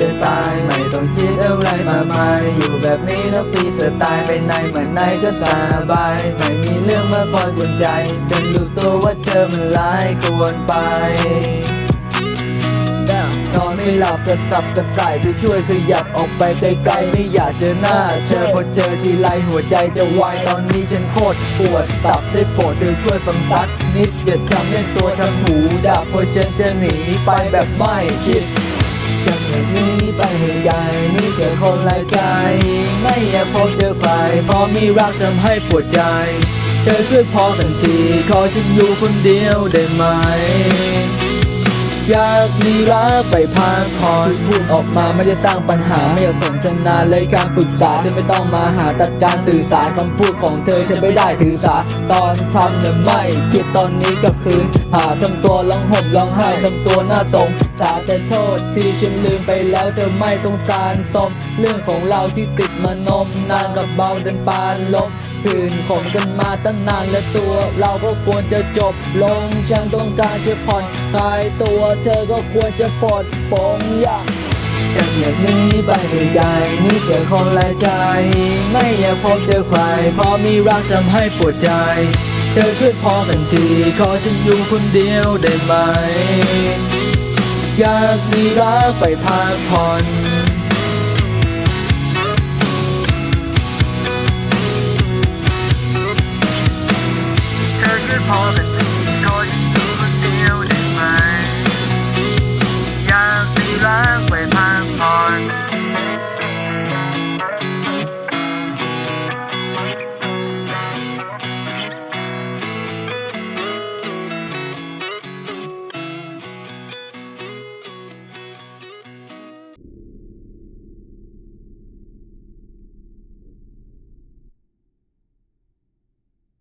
จะตาย ไม่ต้องคิดอะไรมากมายอยู่แบบนี้แล้วฟรีสไตล์ไปไหนมาไหนก็สบาย ไม่มีเรื่องมาคอยกวนใจจนรู้ตัวว่าเธอมันร้ายควรไปนอนไม่หลับกระสับกระส่ายจะช่วยขยับออกไปไกลๆไม่อยากเจอหน้าเธอพอเจอทีไรหัวใจจะวายตอนนี้ฉันโคตรปวดตับได้โปรดเธอช่วยฟังสักนิดอย่าทำให้ตัวทำหูดับเพราะฉันจะหนีไปแบบไม่คิด จะหนีไปให้ไกลนี่เจอคนหลายใจ ไม่อยากพบเจอใครเพราะมีรักทำให้ปวดใจเธอช่วยพอกันทีขอฉันอยู่คนเดียวได้ไหม อยากมีรักไปพักผ่อนพูดออกมาไม่ได้สร้างปัญหา ไม่อยากสนทนาเลยการปรึกษาเธอไม่ต้องมาหาตัดการสื่อสารคำพูดของเธอฉันไม่ได้ถือสา ตอนทำเนี่ยไม่ คิดตอนนี้กับคืน หาทำตัวร้องห่มร้องไห้ทำตัวหน้าสง สาแต่โทษที่ฉันลืมไปแล้วเธอไม่ต้องสารสม เรื่องของเราที่ติดมานมนานกับเบาเดินปานลบคืนข่มกันมาตั้งนานและตัว เราก็ควรจะจบลงฉันต้องการจะผ่อนคลายตัวเธอก็ควรจะปลดปลงอยากจะเหยียบนี้ไปไกลๆนี่เสียงคนหลายใจ ไม่อยากพบเจอใครเพราะมีรักทำให้ปวดใจเธอช่วยพอกันที ขอฉันอยู่คนเดียวได้ไหม อยากมีรักไปพักผ่อนเธอคือพอเป็นที